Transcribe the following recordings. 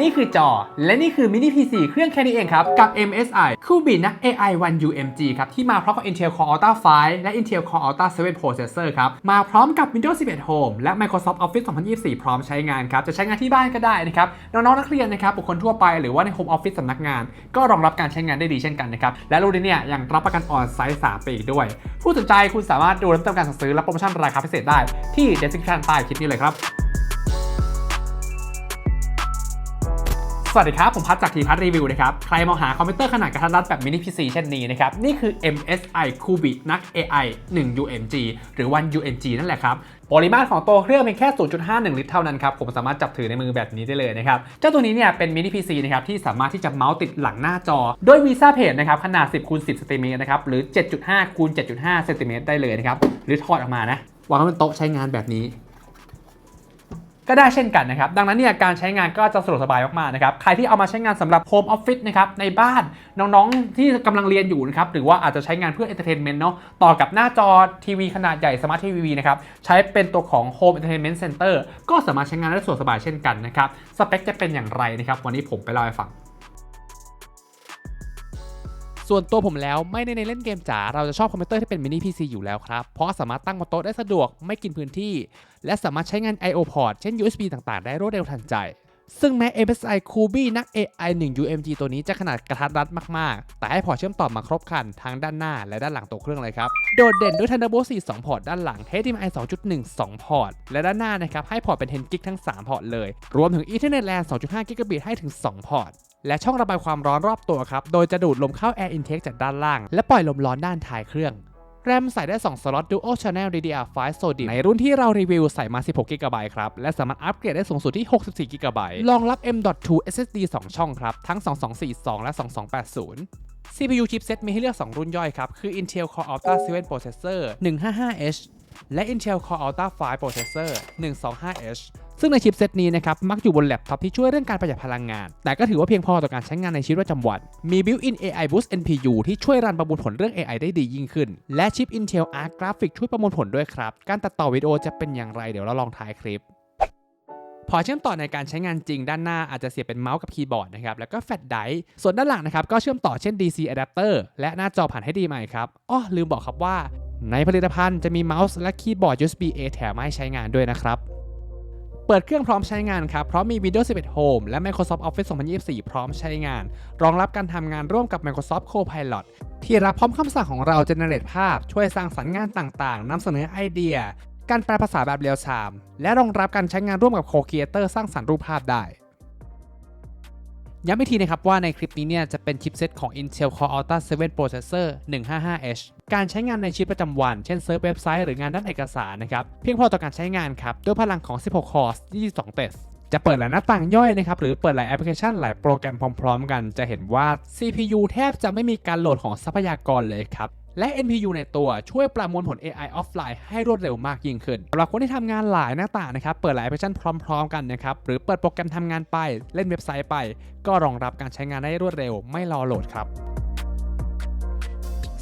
นี่คือจอ และนี่คือมินิ PC เครื่องแค่นี้เองครับ กับ MSI Cubi นะ AI 1 UMG ครับ ที่มาพร้อมกับ Intel Core Ultra 5 และ Intel Core Ultra 7 Processor ครับ มาพร้อมกับ Windows 11 Home และ Microsoft Office 2024 พร้อมใช้งานครับ จะใช้งานที่บ้านก็ได้นะครับ น้องๆนักเรียนนะครับ บุคคลทั่วไปหรือว่าใน Home Office สำนักงาน ก็รองรับการใช้งานได้ดีเช่นกันนะครับ และรุ่นนี้เนี่ยยังรับประกันออนไซต์3ปีอีกด้วย ผู้สนใจคุณสามารถดูริ่มต้นการสั่งซื้อและโปรโมชั่นราคาพิเศษได้ที่ description ใต้คลิปนี้เลยครับ สวัสดีครับ ผมพัดจากทีพัทรีวิวนะครับ ใครมองหาคอมพิวเตอร์ขนาดกระทัดรัดแบบมินิ PC เช่นนี้นะครับ นี่คือ MSI Cubi NUC AI 1 UMG หรือ1 UMG นั่นแหละครับปริมาตรของตัวเครื่องเป็นแค่ 0.51 ลิตรเท่านั้นครับ ผมสามารถจับถือในมือแบบนี้ได้เลยนะครับ เจ้าตัวนี้เนี่ยเป็นมินิ PC นะครับที่สามารถที่จะเมาส์ติดหลังหน้าจอโดย Visa Page นะครับขนาด 10คูณ10ซนติเมตรนะครับหรือ 7.5คูณ7.5เซนติเมตรได้เลยนะครับหรือถอดออกมานะวางไว้บนโต๊ะใช้งานแบบนี้ ก็ได้เช่นกันนะครับ ดังนั้นเนี่ยการใช้งานก็จะสะดวกสบายมากๆนะครับ ใครที่เอามาใช้งานสำหรับโฮมออฟฟิศนะครับในบ้านน้องๆที่กำลังเรียนอยู่นะครับหรือว่าอาจจะใช้งานเพื่อเอนเตอร์เทนเมนต์เนาะต่อกับหน้าจอทีวีขนาดใหญ่สมาร์ททีวีนะครับใช้เป็นตัวของ Home Entertainment Center ก็สามารถใช้งานได้สะดวกสบายเช่นกันนะครับสเปคจะเป็นอย่างไรนะครับวันนี้ผมไปเล่าให้ฟัง ส่วนตัวผมแล้วไม่ได้ในเล่นเกมจ๋าเราจะชอบคอมพิวเตอร์ที่เป็นมินิ PC อยู่แล้วครับ เพราะสามารถตั้งบนโต๊ะได้สะดวกไม่กินพื้นที่ และสามารถใช้งาน I/O port เช่น USB ต่างๆ ได้รวดเร็วทันใจ ซึ่งแม้ MSI Cubi นัก AI 1 UMG ตัวนี้จะขนาดกระทัดรัดมาก ๆ แต่ให้พอร์ตเชื่อมต่อมาครบคันทั้งด้านหน้าและด้านหลังตัวเครื่องเลยครับ โดดเด่นด้วย Thunderbolt 4 2 พอร์ตด้านหลัง HDMI 2.1 2 พอร์ต และด้านหน้านะครับให้พอร์ตเป็น 10กิกทั้ง 3 พอร์ตเลย รวมถึง Ethernet LAN 2.5กิกะบิตให้ถึง 2 พอร์ต และช่องระบายความร้อนรอบตัวครับ โดยจะดูดลมเข้า Air Intake จากด้านล่าง และปล่อยลมร้อนด้านท้ายเครื่อง แรมใส่ได้ 2 สล็อต Dual Channel DDR5 SODIMM ในรุ่นที่เรารีวิวใส่มา 16 g b ครับ และสามารถอัปเกรดได้สูงสุดที่ 64 g b รองรับ M.2 SSD 2 ช่องครับ ทั้ง 2242 และ 2280 CPU chipset มีให้เลือก 2 รุ่นย่อยครับ คือ Intel Core Ultra 7 Processor 155H และ Intel Core Ultra 5 Processor 125H ซึ่งในชิปเซตนี้นะครับมักอยู่บนแล็ปท็อปที่ช่วยเรื่องการประหยัดพลังงาน แต่ก็ถือว่าเพียงพอต่อการใช้งานในชีวิตประจำวัน มี Built-in AI Boost NPU ที่ช่วยรันประมวลผลเรื่อง AI ได้ดียิ่งขึ้น และชิป Intel Arc Graphic ช่วยประมวลผลด้วยครับ การตัดต่อวิดีโอจะเป็นอย่างไรเดี๋ยวเราลองถ่ายคลิปพอเชื่อมต่อในการใช้งานจริงด้านหน้าอาจจะเสียบเป็นเมาส์กับคีย์บอร์ดนะครับแล้วก็แฟลชไดร์ส่วนด้านหลังนะครับก็เชื่อมต่อเช่น DC adapter และหน้าจอผ่าน HDMI ครับอ้อลืมบอกครับว่า ในผลิตภัณฑ์จะมีเมาส์และคีย์บอร์ด USB A แถมให้ใช้งานด้วยนะครับ เปิดเครื่องพร้อมใช้งานครับ เพราะมี Windows 11 Home และ Microsoft Office 2024 พร้อมใช้งาน รองรับการทำงานร่วมกับ Microsoft Copilot ที่รับพร้อมคำสั่งของเรา generate ภาพ ช่วยสร้างสรรค์งานต่างๆนำเสนอไอเดีย การแปลภาษาแบบเรียลไทม์และรองรับการใช้งานร่วมกับ Co-Creator สร้างสรรค์รูปภาพได้ ย้ำอีกทีนะครับว่าในคลิปนี้เนี่ยจะเป็นชิปเซตของ Intel Core Ultra 7 Processor 155H การใช้งานในชีวิตประจำวัน เช่นเซิร์ฟเว็บไซต์หรืองานด้านเอกสารนะครับเพียงพอต่อการใช้งานครับด้วยพลังของ 16 cores 22 t e s จะเปิดหลายหน้าต่างย่อยนะครับหรือเปิดหลายแอปพลิเคชันหลายโปรแกรมพร้อม ๆ กัน จะเห็นว่า CPU แทบจะไม่มีการโหลดของทรัพยากรเลยครับ และ NPU ในตัวช่วยประมวลผล AI offline ให้รวดเร็วมากยิ่งขึ้นสำหรับคนที่ทำงานหลายหน้าต่างนะครับเปิดหลายแอปพลิเคชันพร้อมๆ กันนะครับหรือเปิดโปรแกรมทำงานไปเล่นเว็บไซต์ไป ก็รองรับการใช้งานได้รวดเร็วไม่รอโหลดครับ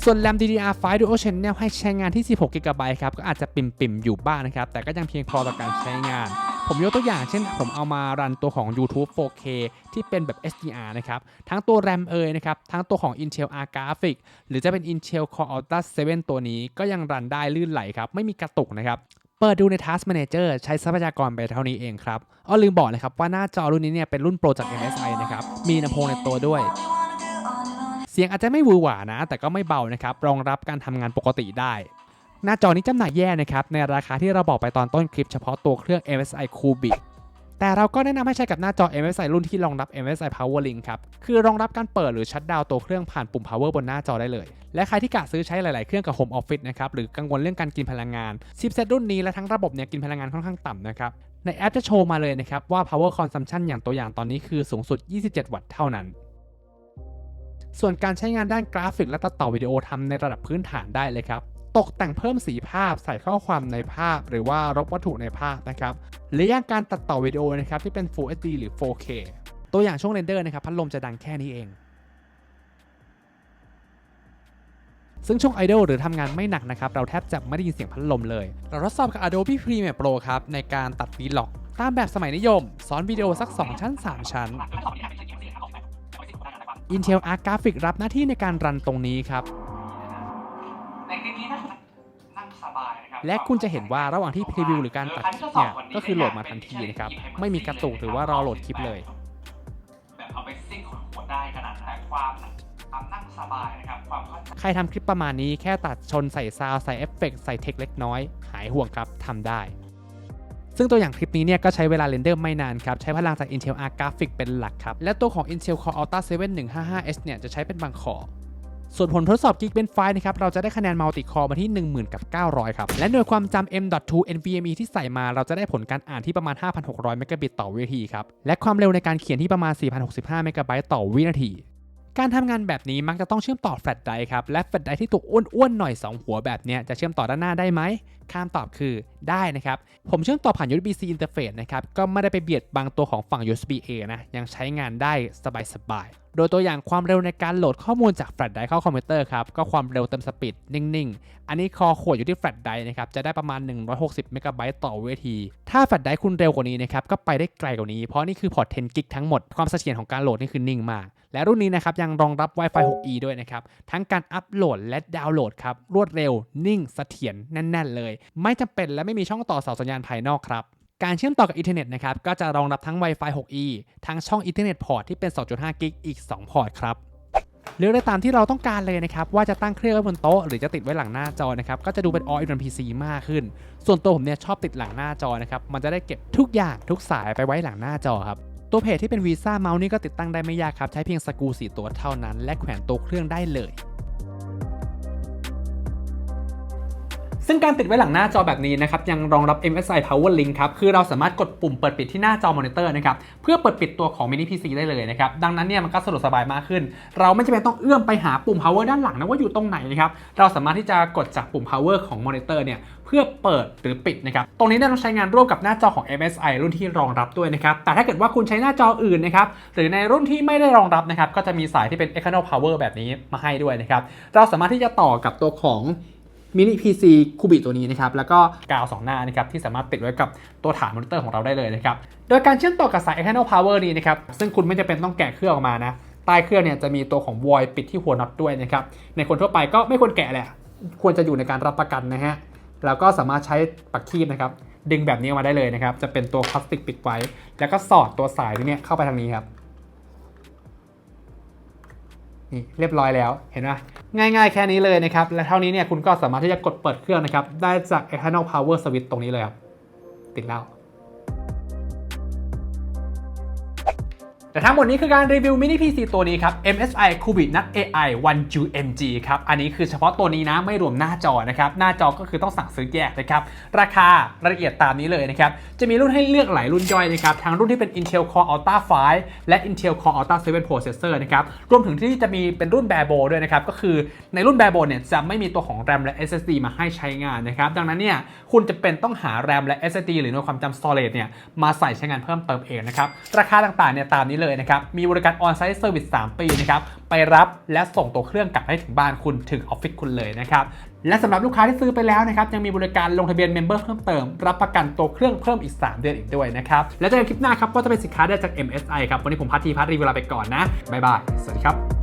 ส่วน RAM DDR5 Dual Channel ให้ใช้งานที่ 16 GB ครับ ก็อาจจะปิ่มๆ อยู่บ้างนะครับ แต่ก็ยังเพียงพอต่อการใช้งาน ผมยกตัวอย่างเช่น ผมเอามารันตัวของ YouTube 4K ที่เป็นแบบ HDR นะครับ ทั้งตัว RAM เอ่ยนะครับ ทั้งตัวของ Intel R Graphic หรือจะเป็น Intel Core Ultra 7 ตัวนี้ก็ยังรันได้ลื่นไหลครับ ไม่มีกระตุกนะครับเปิดดูใน Task Manager ใช้ทรัพยากรไปเท่านี้เองครับอ้อลืมบอกนะครับว่าหน้าจอรุ่นนี้เนี่ยเป็นรุ่นโปรจาก MSI นะครับ มีลำโพงในตัวด้วย เสียงอาจจะไม่หวือหวานะ แต่ก็ไม่เบานะครับ รองรับการทำงานปกติได้ หน้าจอนี้จำหน่ายแย่นะครับ ในราคาที่เราบอกไปตอนต้นคลิปเฉพาะตัวเครื่อง MSI Cubic แต่เราก็แนะนำให้ใช้กับหน้าจอ MSI รุ่นที่รองรับ MSI Power Link ครับ คือรองรับการเปิดหรือชัดดาวน์ตัวเครื่องผ่านปุ่ม power บนหน้าจอได้เลย และใครที่กะซื้อใช้หลาย ๆ เครื่องกับ Home Office นะครับ หรือกังวลเรื่องการกินพลังงานชิปเซตรุ่นนี้และทั้งระบบเนี่ยกินพลังงานค่อนข้างต่ำนะครับ ในแอปจะโชว์มาเลยนะครับว่า power consumption อย่างตัวอย่างตอนนี้คือสูงสุด 27 วัตต์เท่านั้น ส่วนการใช้งานด้านกราฟิกและตัดต่อวิดีโอทำในระดับพื้นฐานได้เลยครับ ตกแต่งเพิ่มสีภาพใส่ข้อความในภาพ หรือว่าลบวัตถุในภาพนะครับหรืออย่างการตัดต่อวิดีโอนะครับที่เป็น Full HD หรือ 4K ตัวอย่างช่วงเรนเดอร์นะครับพัดลมจะดังแค่นี้เอง ซึ่งช่วง Idle หรือทำงานไม่หนักนะครับ เราแทบจะไม่ได้ยินเสียงพัดลมเลย เราทดสอบกับ Adobe Premiere Pro ครับ ในการตัด Vlog ตามแบบสมัยนิยม สอนวิดีโอสัก 2 ชั้น 3 ชั้น Intel Arc Graphics รับหน้าที่ในการรันตรงนี้ครับ และคุณจะเห็นว่าระหว่างที่พรีวิวหรือการตัดคลิปเนี่ย ก็คือโหลดมาทันทีนะครับ ไม่มีกระตุกหรือว่ารอโหลดคลิปเลยแบบเอาไปซิ่งขนหัวได้ขนาดนั้นความความนั่งสบายนะครับความเข้าใจใครทำคลิปประมาณนี้แค่ตัดชนใส่ซาวด์ใส่เอฟเฟกต์ใส่เทคเล็กน้อย หายห่วงครับทำได้ซึ่งตัวอย่างคลิปนี้เนี่ยก็ใช้เวลาเรนเดอร์ไม่นานครับ ใช้พลังจาก Intel Arc Graphics เป็นหลักครับ และตัวของ Intel Core Ultra 7 155S เนี่ยจะใช้เป็นบางคอ ส่วนผลทดสอบ Geekbench 5นะครับเราจะได้คะแนน Multi Core มาที่ 10,000กับ900 ครับ และหน่วยความจำ M.2 NVMe ที่ใส่มาเราจะได้ผลการอ่านที่ประมาณ 5,600 เมกะบิตต่อวินาทีครับ และความเร็วในการเขียนที่ประมาณ 4,065 เมกะไบต์ต่อวินาที การทำงานแบบนี้มักจะต้องเชื่อมต่อแฟลชไดร์ครับ และแฟลชไดร์ที่ถูกอ้วนๆหน่อย 2 หัวแบบนี้จะเชื่อมต่อด้านหน้าได้ไหมคำตอบคือได้นะครับ ผมเชื่อมต่อผ่าน USB-C interface นะครับ ก็ไม่ได้ไปเบียดบางตัวของฝั่ง USB-A นะ ยังใช้งานได้สบายๆ โดยตัวอย่างความเร็วในการโหลดข้อมูลจากแฟลชไดร์เข้าคอมพิวเตอร์ครับ ก็ความเร็วเต็มสปีดนิ่งๆ อันนี้คอขวดอยู่ที่แฟลชไดร์นะครับ จะได้ประมาณ 160 เมกะไบต์ต่อวินาที ถ้าแฟลชไดร์คุณเร็วกว่านี้นะครับ ก็ไปได้ไกลกว่านี้ เพราะนี่คือพอร์ต 10 กิกทั้งหมด ความเสถียรของการโหลดนี่คือนิ่งมาก และรุ่นนี้นะครับยังรองรับ Wi-Fi 6E ด้วยนะครับ ทั้งการอัปโหลดและดาวน์โหลดครับ รวดเร็ว นิ่งเสถียรแน่น ๆ เลย ไม่จำเป็นและไม่มีช่องต่อเสาสัญญาณภายนอกครับการเชื่อมต่อกับอินเทอร์เน็ตนะครับ ก็จะรองรับทั้ง Wi-Fi 6E ทั้งช่องอินเทอร์เน็ตพอร์ตที่เป็น 2.5 กิก อีก 2 พอร์ตครับ เลือกได้ตามที่เราต้องการเลยนะครับ ว่าจะตั้งเครื่องไว้บนโต๊ะ หรือจะติดไว้หลังหน้าจอนะครับ ก็จะดูเป็น all in one PC มากขึ้น ส่วนตัวผมเนี่ยชอบติดหลังหน้าจอนะครับ มันจะได้เก็บทุกอย่างทุกสายไปไว้หลังหน้าจอครับ ตัวเพจที่เป็นวีซ่าเมาส์นี่ก็ติดตั้งได้ไม่ยากครับ ใช้เพียงสกูสีตัวเท่านั้น และแขวนตัวเครื่องได้เลย ซึ่งการติดไว้หลังหน้าจอแบบนี้นะครับยังรองรับ MSI Power Link ครับคือเราสามารถกดปุ่มเปิดปิดที่หน้าจอมอนิเตอร์นะครับเพื่อเปิดปิดตัวของ mini PC ได้เลยนะครับดังนั้นเนี่ยมันก็สะดวกสบายมากขึ้น เราไม่จำเป็นต้องเอื้อมไปหาปุ่ม power ด้านหลังนะว่าอยู่ตรงไหนนะครับเราสามารถที่จะกดจากปุ่ม power ของมอนิเตอร์เนี่ยเพื่อเปิดหรือปิดนะครับตรงนี้เนี่ยต้องใช้งานร่วมกับหน้าจอของ MSI รุ่นที่รองรับด้วยนะครับแต่ถ้าเกิดว่าคุณใช้หน้าจออื่นนะครับหรือในรุ่นที่ไม่ได้รองรับนะครับก็จะมีสายที่เป็น external power แบบนี้มาให้ด้วยนะครับเราสามารถที่จะต่อกับตัวของ มินิ PC คูบิตัวนี้นะครับแล้วก็กาวสองหน้านะครับที่สามารถติดไว้กับตัวฐานมอนิเตอร์ของเราได้เลยนะครับโดยการเชื่อมต่อกับสาย external power นี้นะครับซึ่งคุณไม่จำเป็นต้องแกะเครื่องออกมานะใต้เครื่องเนี่ยจะมีตัวของ void ปิดที่หัวน็อตด้วยนะครับในคนทั่วไปก็ไม่ควรแกะแหละควรจะอยู่ในการรับประกันนะฮะแล้วก็สามารถใช้ปักคีบนะครับดึงแบบนี้ออกมาได้เลยนะครับจะเป็นตัวพลาสติกปิดไว้ แล้วก็สอดตัวสายตัวเนี้ยเข้าไปทางนี้ครับ นี่เรียบร้อยแล้วเห็นไหมง่ายๆ แค่นี้เลยนะครับ และเท่านี้เนี่ยคุณก็สามารถที่จะกดเปิดเครื่องนะครับ ได้จาก external power switch ตรงนี้เลยครับ ติดแล้ว แต่ทั้งหมดนี้คือการรีวิวมินิ PC ตัวนี้ครับ MSI Cubic NUC AI 1 UMG ครับ อันนี้คือเฉพาะตัวนี้นะไม่รวมหน้าจอนะครับ หน้าจอก็คือต้องสั่งซื้อแยกนะครับ ราคารายละเอียดตามนี้เลยนะครับ จะมีรุ่นให้เลือกหลายรุ่นย่อยนะครับ ทั้งรุ่นที่เป็น Intel Core Ultra 5 และ Intel Core Ultra 7 Processor นะครับ รวมถึงที่จะมีเป็นรุ่น barebone ด้วยนะครับ ก็คือในรุ่น barebone เนี่ยจะไม่มีตัวของ RAM และ SSD มาให้ใช้งานนะครับ ดังนั้นเนี่ยคุณจะเป็นต้องหา RAM และ SSD หรือหน่วยความจำ storage เนี่ยมาใส่ใช้งานเพิ่มเติมเองนะครับ ราคาต่างๆเนี่ยตามนี้เลยนะครับ มีบริการออนไซต์เซอร์วิส3ปีนะครับ ไปรับและส่งตัวเครื่องกลับให้ถึงบ้านคุณถึงออฟฟิศคุณเลยนะครับและสำหรับลูกค้าที่ซื้อไปแล้วนะครับยังมีบริการลงทะเบียนเมมเบอร์เพิ่มเติม รับประกันตัวเครื่องเพิ่มอีก 3 เดือนอีกด้วยนะครับแล้วเจอกันคลิปหน้าครับก็จะเป็นสินค้าได้จาก MSI ครับวันนี้ผมพัททีพัทรีเวลาไปก่อนนะบ๊ายบายสวัสดีครับ